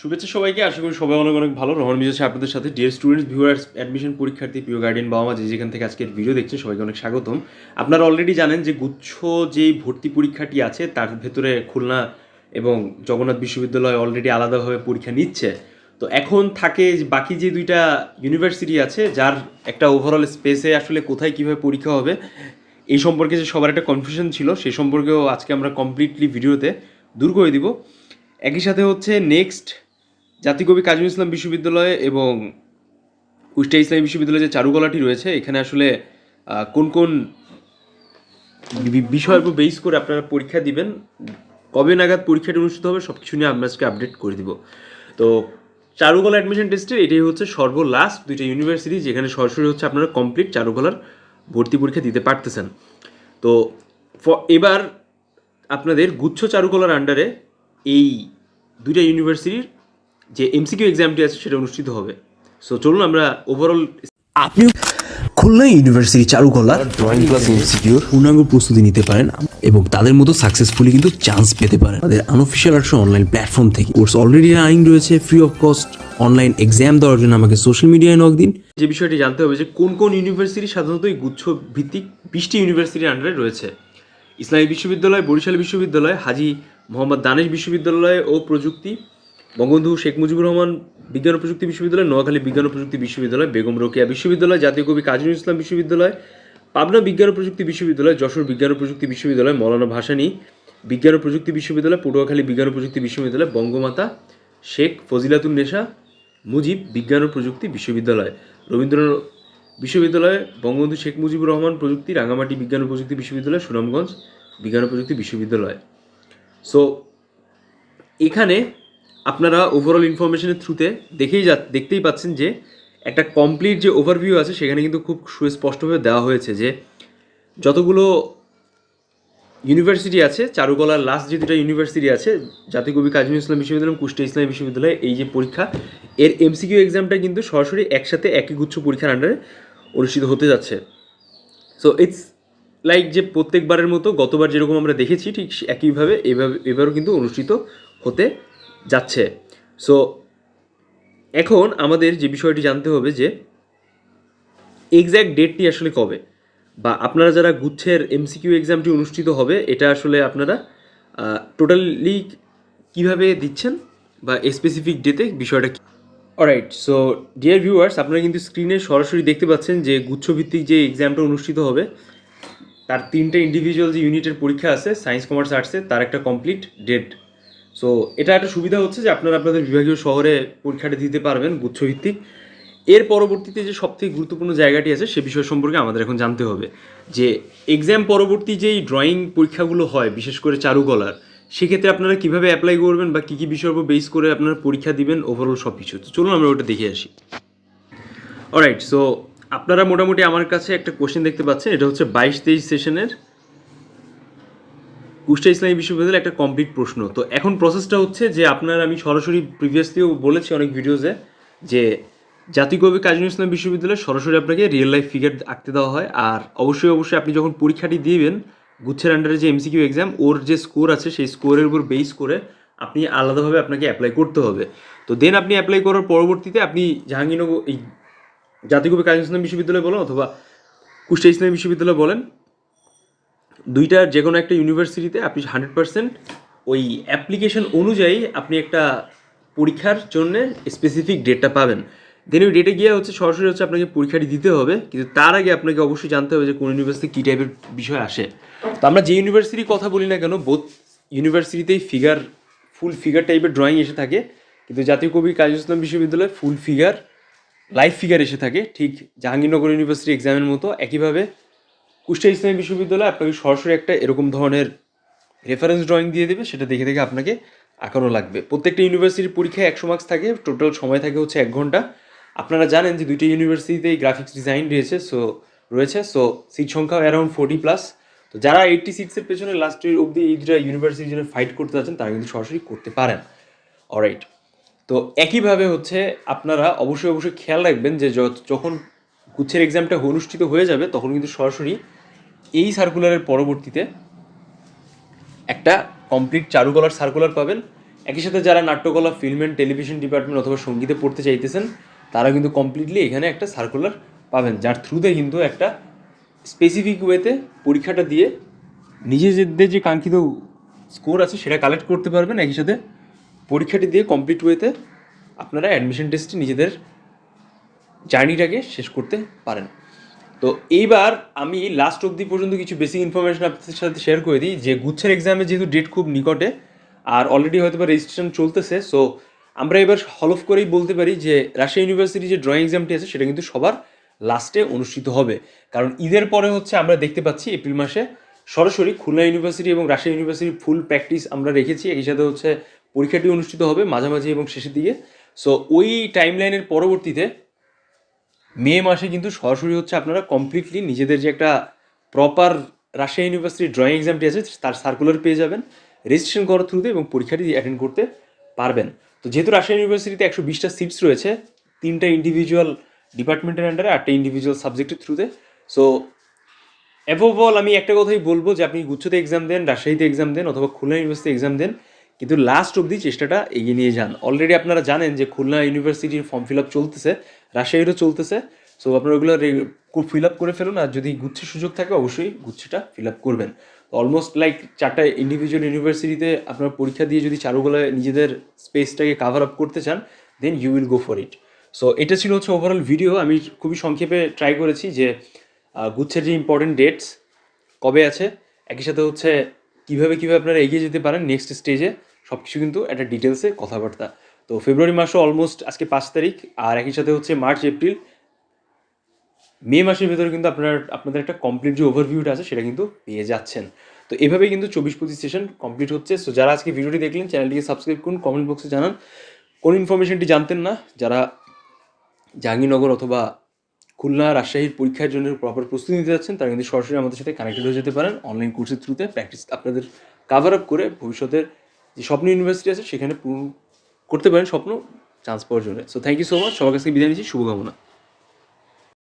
শুভেচ্ছা সবাইকে, আশা করি সবাই অনেক অনেক ভালো। রহমান মিজ আপনাদের সাথে। ডিয়ার স্টুডেন্টস ভিউয়ার্স অ্যাডমিশন পরীক্ষার্থী প্রিয় গার্ডিয়ান বাবা মা যে যেখান থেকে আজকের ভিডিও দেখছেন, সবাইকে অনেক স্বাগতম। আপনারা অলরেডি জানেন যে গুচ্ছ যেই ভর্তি পরীক্ষাটি আছে, তার ভেতরে খুলনা এবং জগন্নাথ বিশ্ববিদ্যালয় অলরেডি আলাদাভাবে পরীক্ষা নিচ্ছে। তো এখন থাকে বাকি যে দুইটা ইউনিভার্সিটি আছে, যার একটা ওভারঅল স্পেসে আসলে কোথায় কীভাবে পরীক্ষা হবে, এই সম্পর্কে যে সবার একটা কনফিউশন ছিল সেই সম্পর্কেও আজকে আমরা কমপ্লিটলি ভিডিওতে দূর করে দিব। একই সাথে হচ্ছে নেক্সট জাতিকবি কাজী ইসলাম বিশ্ববিদ্যালয় এবং কুষ্টিয়া ইসলামী বিশ্ববিদ্যালয়ে যে চারুকলাটি রয়েছে, এখানে আসলে কোন কোন বিষয়ের উপর বেস করে আপনারা পরীক্ষা দিবেন, কবে নাগাদ পরীক্ষাটি অনুষ্ঠিত হবে সব কিছু নিয়ে আমরা আজকে আপডেট করে দিব। তো চারুকলা অ্যাডমিশন টেস্টের এটাই হচ্ছে সর্বলাস্ট দুইটা ইউনিভার্সিটি যেখানে সরাসরি হচ্ছে আপনারা কমপ্লিট চারুকলার ভর্তি পরীক্ষা দিতে পারতেছেন। তো এবার আপনাদের গুচ্ছ চারুকলার আন্ডারে এই দুইটা ইউনিভার্সিটির যে এমসিকিউ এক্সামটি আছে সেটা অনুষ্ঠিত হবে। সো চলুন আমরা ওভারঅল আপনি খুলনা ইউনিভার্সিটি চারুকলার ড্রয়িং ক্লাস ইনস্টিটিউট পূর্ণাঙ্গ প্রস্তুতি নিতে পারেন এবং তাদের মতো সাকসেসফুলি কিন্তু চান্স পেতে পারেন। তাদের আনঅফিসিয়াল আর্টস অনলাইন প্ল্যাটফর্ম থেকে। কোর্স অলরেডি রানিং রয়েছে free of cost online exam দেওয়ার জন্য আমাকে সোশ্যাল মিডিয়ায় নক দিন। যে বিষয়টি জানতে হবে যে কোন কোন ইউনিভার্সিটি সাধারণত এই গুচ্ছ ভিত্তিক বিশটি ইউনিভার্সিটির আন্ডারে রয়েছে। ইসলামী বিশ্ববিদ্যালয় বরিশাল বিশ্ববিদ্যালয় হাজি মোহাম্মদ দানেশ বিশ্ববিদ্যালয় ও প্রযুক্তি বঙ্গবন্ধু শেখ মুজিবুর রহমান বিজ্ঞান প্রযুক্তি বিশ্ববিদ্যালয়, নোয়াখালী বিজ্ঞান ও প্রযুক্তি বিশ্ববিদ্যালয়, বেগম রোকেয়া বিশ্ববিদ্যালয়, জাতীয় কবি কাজী ইসলাম বিশ্ববিদ্যালয়, পাবনা বিজ্ঞান ও প্রযুক্তি বিশ্ববিদ্যালয়, যশোর বিজ্ঞান ও প্রযুক্তি বিশ্ববিদ্যালয়, মৌলানা ভাসানী বিজ্ঞান ও প্রযুক্তি বিশ্ববিদ্যালয়, পটুয়াখালী বিজ্ঞান প্রযুক্তি বিশ্ববিদ্যালয়, বঙ্গমাতা শেখ ফজিলাতুন নেশা, মুজিব বিজ্ঞান ও প্রযুক্তি বিশ্ববিদ্যালয়। রবীন্দ্রনাথ বিশ্ববিদ্যালয়, বঙ্গবন্ধু শেখ মুজিবুর রহমান প্রযুক্তি রাঙামাটি বিজ্ঞান ও প্রযুক্তি বিশ্ববিদ্যালয়, সুনামগঞ্জ বিজ্ঞান ও প্রযুক্তি বিশ্ববিদ্যালয়। সো এখানে আপনারা ওভারঅল ইনফরমেশনের থ্রুতে দেখেই যা দেখতেই পাচ্ছেন যে একটা কমপ্লিট যে ওভারভিউ আছে, সেখানে কিন্তু খুব সুস্পষ্টভাবে দেওয়া হয়েছে যে যতগুলো ইউনিভার্সিটি আছে, চারুকলার লাস্ট যে দুটো ইউনিভার্সিটি আছে জাতীয় কবি কাজী ইসলাম বিশ্ববিদ্যালয় কুষ্টিয়া ইসলামী বিশ্ববিদ্যালয় এই যে পরীক্ষা, এর এমসিকিউ এক্সামটা কিন্তু সরাসরি একসাথে একই গুচ্ছ পরীক্ষার আন্ডারে অনুষ্ঠিত হতে যাচ্ছে। সো ইটস লাইক যে প্রত্যেকবারের মতো গতবার যেরকম আমরা দেখেছি, ঠিক একইভাবে এভাবে এবারও কিন্তু অনুষ্ঠিত হতে যাচ্ছে। সো এখন আমাদের যে বিষয়টি জানতে হবে যে এক্স্যাক্ট ডেটটি আসলে কবে? বা আপনারা যারা গুচ্ছের এমসিকিউ এক্সামটি অনুষ্ঠিত হবে, এটা আসলে আপনারা টোটালি কীভাবে দিচ্ছেন বা স্পেসিফিক ডেতে বিষয়টা কি? অলরাইট সো ডিয়ার ভিউয়ার্স আপনারা কিন্তু স্ক্রিনে সরাসরি দেখতে পাচ্ছেন যে গুচ্ছভিত্তিক যে এক্সামটা অনুষ্ঠিত হবে, তার তিনটে ইন্ডিভিজুয়াল যে ইউনিটের পরীক্ষা আছে সায়েন্স কমার্স আর্টসে তার একটা কমপ্লিট ডেট সো এটা একটা সুবিধা হচ্ছে যে আপনারা আপনাদের বিভাগীয় শহরে পরীক্ষাটা দিতে পারবেন গুচ্ছভিত্তিক। এর পরবর্তীতে যে সবথেকে গুরুত্বপূর্ণ জায়গাটি আছে সে বিষয় সম্পর্কে আমাদের এখন জানতে হবে। যে এক্সাম পরবর্তী যেই ড্রয়িং পরীক্ষাগুলো হয়, বিশেষ করে চারুকলার, সেক্ষেত্রে আপনারা কীভাবে অ্যাপ্লাই করবেন বা কী কী বিষয়ের উপর বেস করে আপনারা পরীক্ষা দিবেন ওভারঅল সব কিছু তো চলুন আমরা ওটা দেখে আসি। অলরাইট সো আপনারা মোটামুটি আমার কাছে একটা কোশ্চেন দেখতে পাচ্ছেন, এটা হচ্ছে বাইশ তেইশ সেশনের কুষ্টিয়া ইসলামী বিশ্ববিদ্যালয়ের একটা কমপ্লিট প্রশ্ন। তো এখন প্রসেসটা হচ্ছে যে আপনার আমি সরাসরি প্রিভিয়াসলিও বলেছি অনেক ভিডিওসে যে জাতিকবি কাজী ইসলাম বিশ্ববিদ্যালয়ে সরাসরি আপনাকে রিয়েল লাইফ ফিগার আঁকতে দেওয়া হয়। আর অবশ্যই অবশ্যই আপনি যখন পরীক্ষাটি দিবেন, গুচ্ছের আন্ডারে যে এমসিকিউ এক্সাম ওর যে স্কোর আছে, সেই স্কোরের উপর বেস করে আপনি আলাদাভাবে আপনাকে অ্যাপ্লাই করতে হবে। তো দেন আপনি অ্যাপ্লাই করার পরবর্তীতে আপনি জাহাঙ্গীরনগর এই জাতিকবি কাজী ইসলাম বিশ্ববিদ্যালয় বলেন অথবা কুষ্টিয়া ইসলামী বিশ্ববিদ্যালয় বলেন দুইটার যে কোনো একটা ইউনিভার্সিটিতে আপনি হান্ড্রেড পার্সেন্ট ওই অ্যাপ্লিকেশন অনুযায়ী আপনি একটা পরীক্ষার জন্য স্পেসিফিক ডেটটা পাবেন। দেন ওই ডেটে গিয়ে হচ্ছে সরাসরি হচ্ছে আপনাকে পরীক্ষাটি দিতে হবে, কিন্তু তার আগে আপনাকে অবশ্যই জানতে হবে যে কোন ইউনিভার্সিটি কী টাইপের বিষয় আসে। তো আমরা যে ইউনিভার্সিটির কথা বলি না কেন বোধ ইউনিভার্সিটিতেই ফিগার ফুল ফিগার টাইপের ড্রয়িং এসে থাকে, কিন্তু জাতীয় কবি কাজী ইসলাম বিশ্ববিদ্যালয়ে ফুল ফিগার লাইভ ফিগার এসে থাকে, ঠিক জাহাঙ্গীরনগর ইউনিভার্সিটি এক্সামের মতো, একইভাবে কুষ্টিয়া ইসলামী বিশ্ববিদ্যালয় আপনাকে সরাসরি একটা এরকম ধরনের রেফারেন্স ড্রয়িং দিয়ে দেবে, সেটা দেখে দেখে আপনাকে আঁকানো লাগবে। প্রত্যেকটা ইউনিভার্সিটির পরীক্ষায় একশো মার্কস থাকে টোটাল সময় থাকে হচ্ছে এক ঘণ্টা। আপনারা জানেন যে দুইটা ইউনিভার্সিটিতেই গ্রাফিক্স ডিজাইন রয়েছে সো রয়েছে সো সিট সংখ্যা অ্যারাউন্ড ফোর্টি প্লাস তো যারা এইটটি সিক্সের পেছনে লাস্ট ইয়ার অবধি এই দুটা ইউনিভার্সিটির জন্য ফাইট করতে যাচ্ছেন তারা কিন্তু সরাসরি করতে পারেন। অলরাইট তো একইভাবে হচ্ছে আপনারা অবশ্যই অবশ্যই খেয়াল রাখবেন যে য- যখন গুচ্ছের এক্সামটা অনুষ্ঠিত হয়ে যাবে, তখন কিন্তু সরাসরি এই সার্কুলারের পরবর্তীতে একটা কমপ্লিট চারুকলার সার্কুলার পাবেন। একই সাথে যারা নাট্যকলা ফিল্ম অ্যান্ড টেলিভিশন ডিপার্টমেন্ট অথবা সঙ্গীতে পড়তে চাইতেছেন, তারা কিন্তু কমপ্লিটলি এখানে একটা সার্কুলার পাবেন, যার থ্রুতে কিন্তু একটা স্পেসিফিক ওয়েতে পরীক্ষাটা দিয়ে নিজেদের যে কাঙ্ক্ষিত স্কোর আছে, সেটা কালেক্ট করতে পারবেন। একই সাথে পরীক্ষাটি দিয়ে কমপ্লিট ওয়েতে আপনারা অ্যাডমিশন টেস্টে নিজেদের জার্নিটাকে শেষ করতে পারেন। তো এইবার আমি লাস্ট অবধি পর্যন্ত কিছু বেসিক ইনফরমেশন আপনাদের সাথে শেয়ার করে দিই যে গুচ্ছের এক্সামে যেহেতু ডেট খুব নিকটে আর অলরেডি হয়তো বা রেজিস্ট্রেশন চলতেছে সো আমরা এবার হলফ করেই বলতে পারি যে রাজশাহী ইউনিভার্সিটির যে ড্রয়িং এক্সামটি আছে সেটা কিন্তু সবার লাস্টে অনুষ্ঠিত হবে। কারণ ঈদের পরে হচ্ছে আমরা দেখতে পাচ্ছি এপ্রিল মাসে সরাসরি খুলনা ইউনিভার্সিটি এবং রাজশাহী ইউনিভার্সিটির ফুল প্র্যাকটিস আমরা রেখেছি। একই সাথে হচ্ছে পরীক্ষাটি অনুষ্ঠিত হবে মাঝামাঝি এবং শেষের দিকে। সো ওই টাইমলাইনের পরবর্তীতে মে মাসে কিন্তু সরাসরি হচ্ছে আপনারা কমপ্লিটলি নিজেদের যে একটা প্রপার রাজশাহী ইউনিভার্সিটির ড্রয়িং এক্সামটি আছে, তার সার্কুলার পেয়ে যাবেন রেজিস্ট্রেশন করার থ্রুতে এবং পরীক্ষাটি অ্যাটেন্ড করতে পারবেন। তো যেহেতু রাজশাহী ইউনিভার্সিটিতে একশো বিশটা সিটস রয়েছে, তিনটা ইন্ডিভিজুয়াল ডিপার্টমেন্টের আন্ডারে আটটা ইন্ডিভিজুয়াল সাবজেক্টের থ্রুতে সো অল আমি একটা কথাই বলব যে আপনি গুচ্ছতে এক্সাম দেন, রাজশাহীতে এক্সাম দেন অথবা খুলনা ইউনিভার্সিটি এক্সাম দেন কিন্তু লাস্ট অবধি চেষ্টাটা এগিয়ে নিয়ে যান। অলরেডি আপনারা জানেন যে খুলনা ইউনিভার্সিটির ফর্ম ফিল আপ চলতেছে, রাজশাহীরও চলতেছে। সো আপনারা ওগুলো ফিল আপ করে ফেলুন আর যদি গুচ্ছের সুযোগ থাকে, অবশ্যই গুচ্ছটা ফিল আপ করবেন। অলমোস্ট লাইক চারটা ইন্ডিভিজুয়াল ইউনিভার্সিটিতে আপনারা পরীক্ষা দিয়ে যদি চারুকলায় নিজেদের স্পেসটাকে কাভার আপ করতে চান then you will go for it so এটা ছিল হচ্ছে ওভারঅল ভিডিও আমি খুবই সংক্ষেপে ট্রাই করেছি যে গুচ্ছের যে ইম্পর্টেন্ট ডেটস কবে আছে, একই সাথে হচ্ছে কীভাবে কীভাবে আপনারা এগিয়ে যেতে পারেন নেক্সট স্টেজে সব কিছু কিন্তু একটা ডিটেলসে কথাবার্তা। তো ফেব্রুয়ারি মাসও অলমোস্ট আজকে পাঁচ তারিখ, আর একই সাথে হচ্ছে মার্চ এপ্রিল মে মাসের ভেতরে কিন্তু আপনার, আপনাদের একটা কমপ্লিট যে ওভারভিউটা আছে, সেটা কিন্তু পেয়ে যাচ্ছেন। তো এভাবেই কিন্তু চব্বিশ পঁচিশ সেশন কমপ্লিট হচ্ছে। সো যারা আজকে ভিডিওটি দেখলেন, চ্যানেলটিকে সাবস্ক্রাইব করুন কমেন্ট বক্সে জানান। কোন ইনফরমেশনটি জানতেন না, যারা জাহাঙ্গীরনগর অথবা খুলনা, রাজশাহীর পরীক্ষার জন্য প্রপার প্রস্তুতি নিতে যাচ্ছেন, তারা কিন্তু সরাসরি আমাদের সাথে কানেক্টেড হয়ে যেতে পারেন। অনলাইন কোর্সের থ্রুতে প্র্যাকটিস আপনাদের কাভার আপ করে ভবিষ্যতের যে স্বপ্ন ইউনিভার্সিটি আছে, সেখানে পূরণ করতে পারেন স্বপ্ন চান্স পাওয়ার জন্য। So thank you so much সবার থেকে বিদায় নিচ্ছি। শুভকামনা।